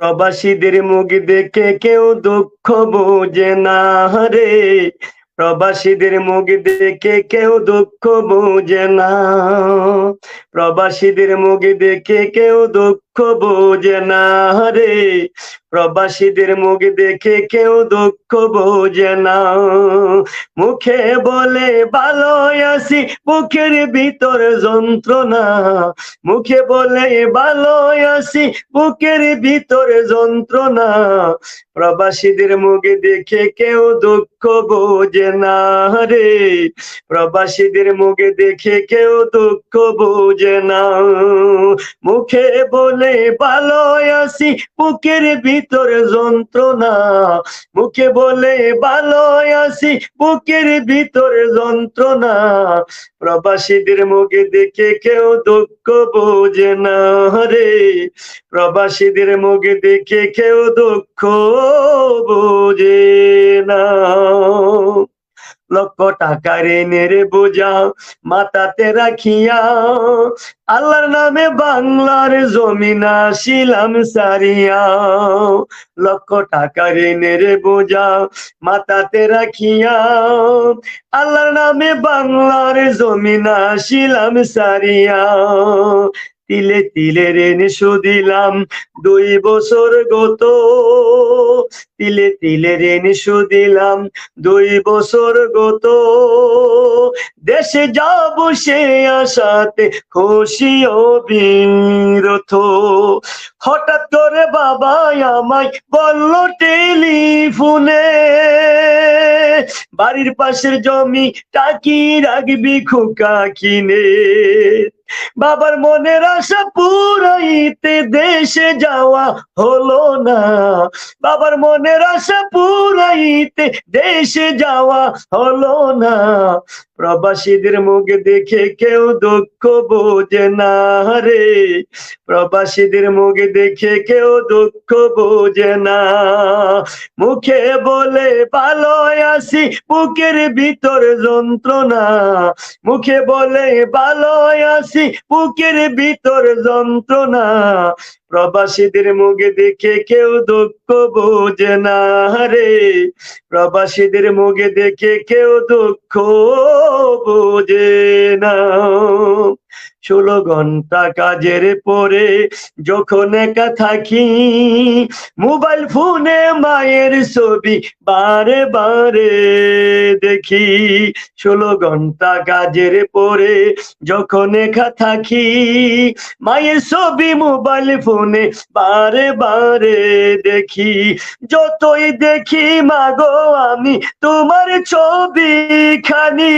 প্রবাসীদের মুখ দেখে কেউ দুঃখ বোঝে না রে প্রবাসীদের মুখ দেখে কেউ দুঃখ বোঝে না। প্রবাসীদের মুখ দেখে কেউ দুঃখ বোঝে না রে প্রবাসীদের মুখ দেখে কেউ দুঃখ বোঝে না। মুখে বলে ভালো আছি, বুকের ভিতর যন্ত্রণা। মুখে বলে ভালো আছি, বুকের ভিতরে যন্ত্রণা। প্রবাসীদের মুখে দেখে কেউ দুঃখ বোঝে না রে। প্রবাসীদের মুখে দেখে কেউ দুঃখ বোঝে না। মুখে বলে ভালো আছি, বুকের ভিতরে যন্ত্রণা। মুখে বলে ভালো আসি বুকের ভিতরে যন্ত্রণা। প্রবাসীদের মুখে দেখে কেউ দুঃখ বোঝে না রে। প্রবাসীদের মুখে দেখে কেউ দুঃখ বোঝে না। লক্ষ টাকা ঋণের বোঝা মাথাতে রাখিয়া। আল্লাহর নামে বাংলার জমিন আসিলাম সারিয়া। লক্ষ টাকা ঋণের বোঝা মাথাতে রাখিয়া। আল্লাহর নামে বাংলার জমিন আসিলাম সারিয়া। তিলে তিলে ঋণ শুধিলাম দুই বছর গত। তিলে তিলে ঋণ শুধিলাম দুই বছর গত। দেশে যাব সে আশাতে, খুশি ও বিরত। হঠাৎ করে বাবা আমায় বলল, টেলিফোনে, বাড়ির পাশের জমি টাকি রাখবি খোকা কিনে। বাবার মনের আশা পুরাইতে দেশে যাওয়া হলো না। বাবার মনের আশা পুরাইতে দেশে যাওয়া হলো না। প্রবাসীদের মুখ দেখে কেউ দুঃখ বোঝে না রে। প্রবাসীদের মুখ দেখে কেউ দুঃখ বোঝে না। মুখে বলে ভালো আসি, বুকের ভিতর যন্ত্রণা। মুখে বলে ভালো আসি, বুকের ভিতর যন্ত্রণা। প্রবাসীদের মুখে দেখে কেউ দুঃখ বোঝে না রে। প্রবাসীদের মুখে দেখে কেউ দুঃখ বোঝে না। ষোলো ঘণ্টা কাজের পরে যখন একা থাকি, মোবাইল ফোনে মায়ের ছবি বারে বারে দেখি। ষোলো ঘণ্টা কাজের পরে যখন একা থাকি, মায়ের ছবি মোবাইল ফোনে বারে বারে দেখি। যতই দেখি মাগো আমি তোমার ছবি খানি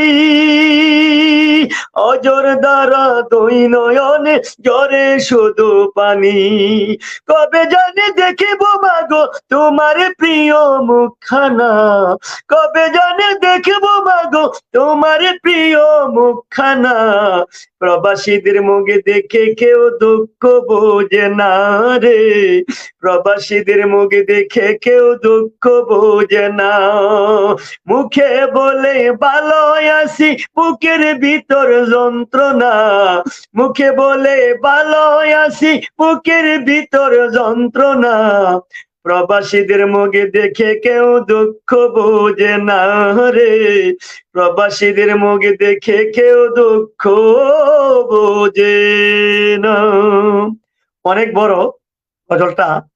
অজর দ্বারা দুই নয়নে জরে শুধু পানি। কবে জানে দেখিব তোমার প্রিয় মুখখানা। কবে জানি দেখিব মাগো তোমার প্রিয় মুখখানা। প্রবাসীদের মুখে দেখে কেউ দুঃখ বোঝে না রে। প্রবাসীদের মুখে দেখে কেউ দুঃখ বোঝে না। মুখে বলে ভালো আসি, বুকের ভিতর যন্ত্রণা। মুখে বলে ভালো আসি, বুকের ভিতর যন্ত্রণা। প্রবাসীদের মুখে দেখে কেউ দুঃখ বোঝে না রে। প্রবাসীদের মুখে দেখে কেউ দুঃখ বোঝে না। অনেক বড় গজলটা